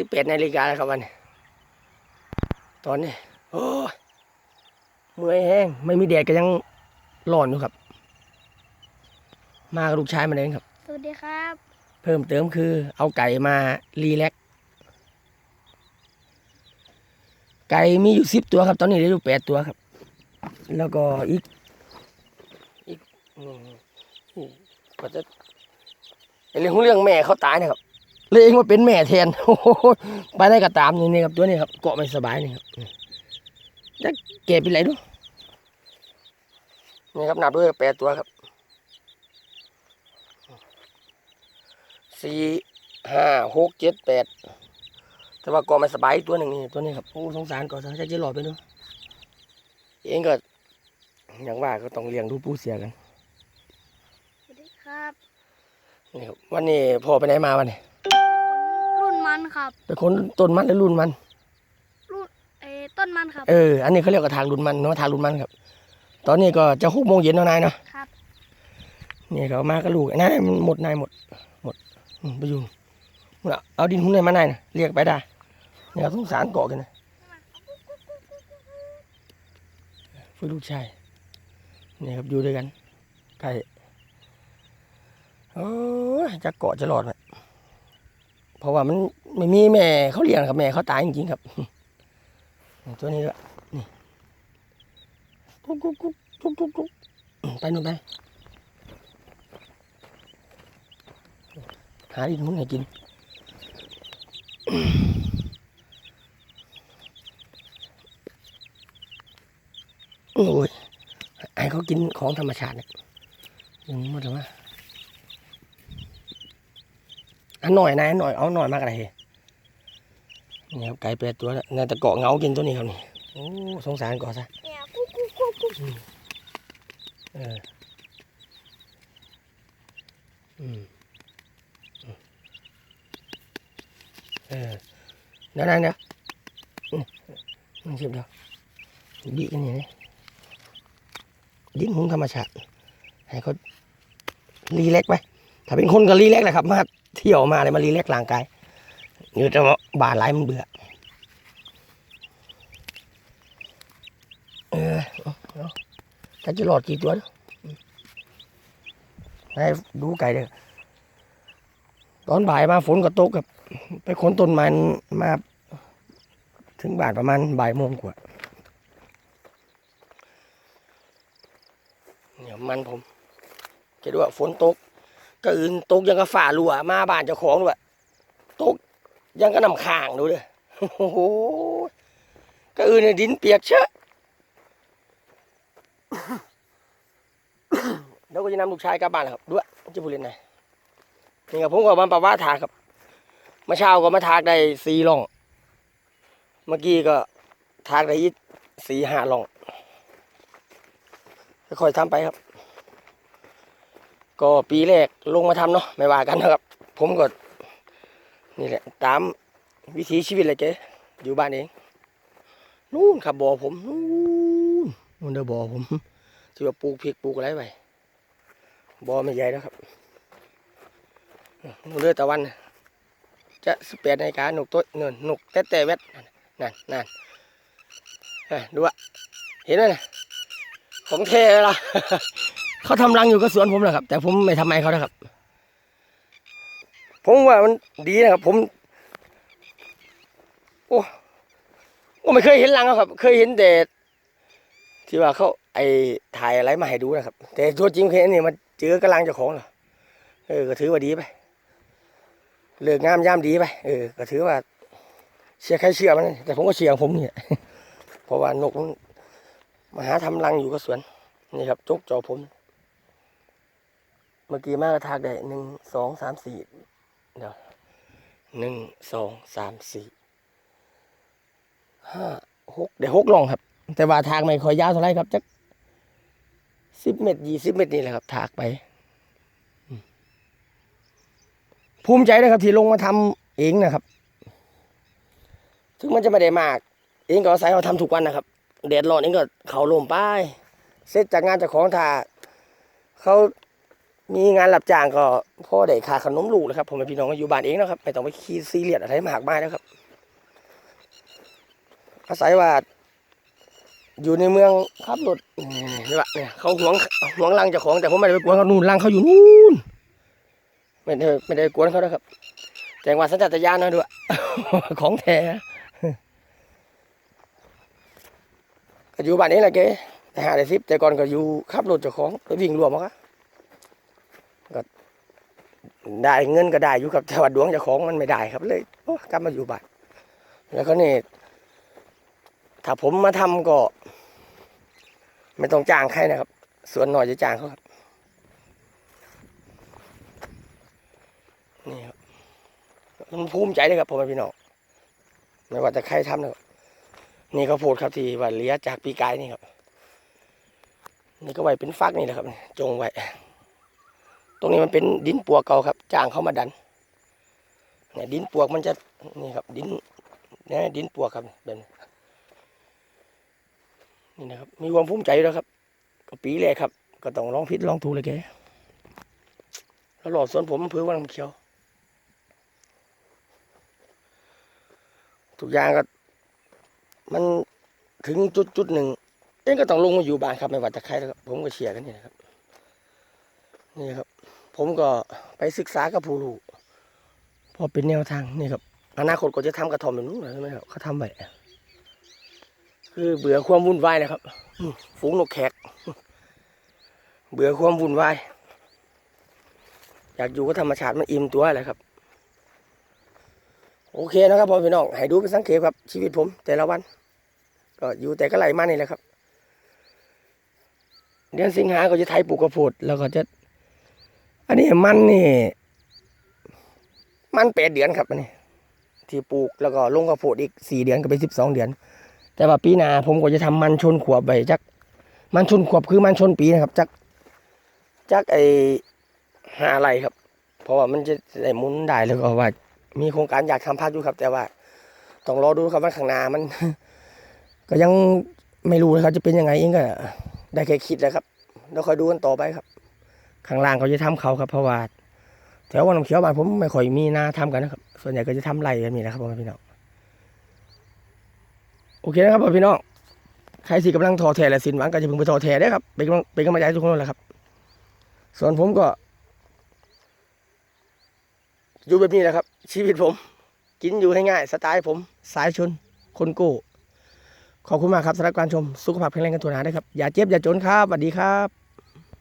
สิบแปดนาฬิกาแล้วครับวันนี้ตอนนี้ โอ้ยเมื่อยแห้ง ไม่มีแดดก็ยังร้อนอยู่ครับ มากับลูกชายมาเองครับ สวัสดีครับ เพิ่มเติมคือ เอาไก่มารีแลกซ์ไก่มีอยู่สิบตัวครับ ตอนนี้เหลืออยู่แปดตัวครับ แล้วก็อีก อีกอืมอืมก็จะเรื่องของเรื่องแม่เขาตายนะครับ เลยเองว่าเป็นแม่แทนโอ้โหไปได้ก็ตามนี่นี่ครับตัวนี้ครับเกาะไม่สบายนี่ครับจะเก็บไปไหนดูนี่ครับนับด้วยแปดตัวครับสี่ห้าหกเจ็ดแปดแต่ว่าเกาะไม่สบายอีกตัวหนึ่งนี่ตัวนี้ครับโอ้สงสารเกาะซะจะจะหลอดไปดูเองก็อย่างว่าก็ต้องเลี้ยงดูปูเสียกันสวัสดีครับนี่ครับวันนี้พ่อไปไหนมาวันนี้คนรุ่น มันครับไปค้นต้นมันหรือรุ่นมันรุ่นเออต้นมันครับ เอออันนี้เขาเรียกว่าทางรุ่นมันเนาะทางรุ่นมันครับ ตอนนี้ก็จะหกโมงเย็นแล้วนายเนาะครับนี่เขามากับลูกนายมันหมดนายหมด หมดอืมไปอยู่นู่นน่ะเอาดินหุ้นให้มานายนะเรียกไปได้เนี่ยสงสารเกาะกันนะฟื้นลูกชายนี่ครับอยู่ด้วยกันใกล้โอ้ยจะเกาะจะหลอดไหม เพราะว่ามันไม่มีแม่เขาเลี้ยงครับแม่เขาตายจริงๆครับ ตัวนี้ด้วยนี่กุ๊กกุ๊กกุ๊กกุ๊กกุ๊กกุ๊กไปนู่นไปหาดินมุ้นให้กินโอ้ยไอ้เขากินของธรรมชาติเนี่ยยังหมดแล้วว่า อันหน่อยนะอันหน่อยเอาหน่อยมากอะไรนี่ครับไก่แปดตัวแล้วน่าจะเกาะเงากินตัวนี้ครับนี่โอ้สงสารเกาะซะเนี่ยกุ๊กกุ๊กกุ๊กกุ๊กเอออืมอืมเออเดี๋ยวนั่นเดี๋ยวมันเสียบเดี๋ยวบีกันอย่างนี้ดิ้นหุ้นธรรมชาติให้เขารีแลกไป ถ้าเป็นคนก็รีแลกแหละครับ มา เที่ยวมาอะไรมารีแลกร่างกายเดี๋ยวจะมาบาดไหลายมันเบื่อเออเอาเอาถ้าจะหลอดกี่ตัวให้ดูไก่เด้อตอนบ่ายมาฝนก็ตกกับ ไปขนต้นมันมา ถึงบ่ายประมาณบ่ายโมงกว่าเนี่ยมันผมจะดูว่าฝนตก ก็อื่นตกยังกระฝ่ารั่วมาบ้านเจ้าของด้วยตกยังก็นำข้างดูเด้อโอ้โหก็อื่นเนี่ยดินเปียกเชอะแล้วก็จะนำลูกชายกลับบ้านครับด้วยจะพูดเล่นไหนนี่ครับผมก็มาปะว่าถากครับมื่อเช้าก็มาถากได้สี่ล่อง เมื่อกี้ก็ถากได้อีกสี่ห้าล่องค่อยๆทำไปครับ ก็ปีแรกลงมาทำเนาะไม่ว่ากันนะครับ ผมก็นี่แหละตามวิถีชีวิตเลยเจ๊อยู่บ้านเองนู่นครับบ่อผมนู่นนู่นเด้อบ่อผมที่ว่าปลูกพริกปลูกอะไรไว้บอไม่ใหญ่แล้วครับนูเลือตะวัน จะสเปียในการหนุกตัวเนินหนุกแต่แต่เวทนั่นนั่นดูอะเห็นไหมนะของเทเลยล่ะ เขาทำรังอยู่กับสวนผมนะครับ แต่ผมไม่ทำไมเขานะครับ ผมว่ามันดีนะครับ ผม โอ้ก็ไม่เคยเห็นรังครับ เคยเห็นแต่ที่ว่าเขาไอถ่ายอะไรมาให้ดูนะครับ แต่ตัวจริงเคยเห็นนี่มันเจอกำลังเจ้าของเหรอเออก็ถือว่าดีไปเลิกงามย่ามดีไปเออก็ถือว่า เชียร์ใครเชื่อมันแต่ผมก็เชียร์ขอผมเนี่ยเพราะว่านกมันมาหาทำรังอยู่ก็สวนนี่ครับจกจอผม เมื่อกี้มากระทากได้หนึ่งสองสามสี่เดี๋ยวหนึ่งสองสามสี่ห้าหกเดี๋ยวหกลองครับ แต่ว่าทางไม่ค่อยยาวเท่าไรครับจักสิบเมตรยี่สิบเมตรนี่แหละครับ ถากไป ภูมิใจนะครับ ที่ลงมาทำเองนะครับ ถึงมันจะไม่ได้มาก เองก็อาศัยเขาทำทุกวันนะครับแดดร้อนเองก็เขาลมป้าย เสร็จจากงานจากของถ่าเขา มีงานรับจ้างก็พ่อได้ค่าขนมลูกเลยครับผมเป็นพี่น้องก็อยู่บ้านเองนะครับไม่ต้องไปขี้ซีเรียสอะไรมากมายนะครับ อาศัยว่า อยู่ในเมืองขับรถนี่แหละเนี่ยเขาหวงหวงรังเจ้าของแต่ผมไม่ได้ไปกวนเขานู่นรังเขาอยู่นู่นไม่ได้ไม่ได้กวนเขานะครับแจ้งว่าสัญชาตญาณนะด้วยของแท้ก็อยู่บ้านนี้แหละเก๋หาได้สิบแต่ก่อนก็อยู่ขับรถเจ้าของไปวิ่งรวมเอาครับ ก็ได้เงินก็ได้อยู่ครับแต่ว่าดวงเจ้าของมันไม่ได้ครับเลยกลับมาอยู่บ้านแล้วก็นี่ถ้าผมมาทำก็ ไม่ต้องจ้างใครนะครับส่วนหน่อยจะจ้างเขาครับนี่ครับมันภูมิใจเลยครับผมพี่น้องไม่ว่าจะใครทำนะครับนี่ก็พูดครับที่ว่าเลี้ยจากปีกายนี่ครับ นี่ก็ไว้เป็นฟักนี่แหละครับ จงไว้ ตรงนี้มันเป็นดินปวกเก่าครับ จางเขามาดันเนี่ยดินปวกมันจะนี่ครับ ดินเนี่ยดินปวกครับแบบนี้นี่นะครับมีความภูมิใจแล้วครับก็ปีแรกครับ ก็ต้องลองพิษลองถูเลยแกแล้วหลอดสวนผมอำเพื่อว่าน้ำเขียว ทุกอย่างก็ มันถึงจุดจุดหนึ่งเองก็ต้องลงมาอยู่บ้านครับไม่ว่าจะใครแล้วครับผมก็เชียร์กันนี่นะครับนี่ครับ ผมก็ไปศึกษากับผู้รู้พอเป็นแนวทางนี่ครับอนาคตก็จะทำกระทอมแบบนู้นใช่ไหมครับเขาทำไว้คือเบื่อความวุ่นวายนะครับฝูงนกแขก เบื่อความวุ่นวายอยากอยู่กับธรรมชาติมันอิ่มตัวแหละครับ โอเคนะครับพ่อพี่น้องให้ดูเป็นสังเกตครับ ชีวิตผม แต่ละวัน ก็อยู่แต่ก็ไหลมานี่แหละครับ เดือนสิงหาก็จะไถปลูกกระโพดแล้วก็จะ อันนี้มันนี่ มันแปดเดือนครับอันนี้ที่ปลูกแล้วก็ลงกระโพดอีกสี่เดือนก็เป็นสิบสองเดือน แต่ว่าปีหน้าผมก็จะทำมันชนขวบไปจัก มันชนขวบคือมันชนปีนะครับ จักจักไอห้าไรครับ เพราะว่ามันจะได้มุนได้แล้วก็ว่า มีโครงการอยากทำพักอยู่ครับ แต่ว่าต้องรอดูครับว่าข้างหน้ามัน ก็ยังไม่รู้นะครับจะเป็นยังไงเองก็ได้แค่คิดแล้วครับ แล้วคอยดูกันต่อไปครับ ข้างล่างเขาจะทำเขาครับเพราะว่าแถววังน้ำเขียวบ้านผมไม่ค่อยมีนาทำกันนะครับ ส่วนใหญ่ก็จะทำไรกันนี่นะครับพ่อพี่น้องโอเคนะครับพ่อพี่น้องใครที่กำลังทอแทและสินหวังก็จะพิ่งไปทอแทได้ครับเป็นกำลังเป็นกำลังใจทุกคนแหละครับ ส่วนผมก็ อยู่แบบนี้แหละครับ ชีวิตผม กินอยู่ง่ายสไตล์ผม สายชน คนโก้ขอบคุณมากครับสำหรับการชมสุขภาพแข็งแรงกันทุกนาได้ครับ อย่าเจ็บอย่าจนครับสวัสดีครับ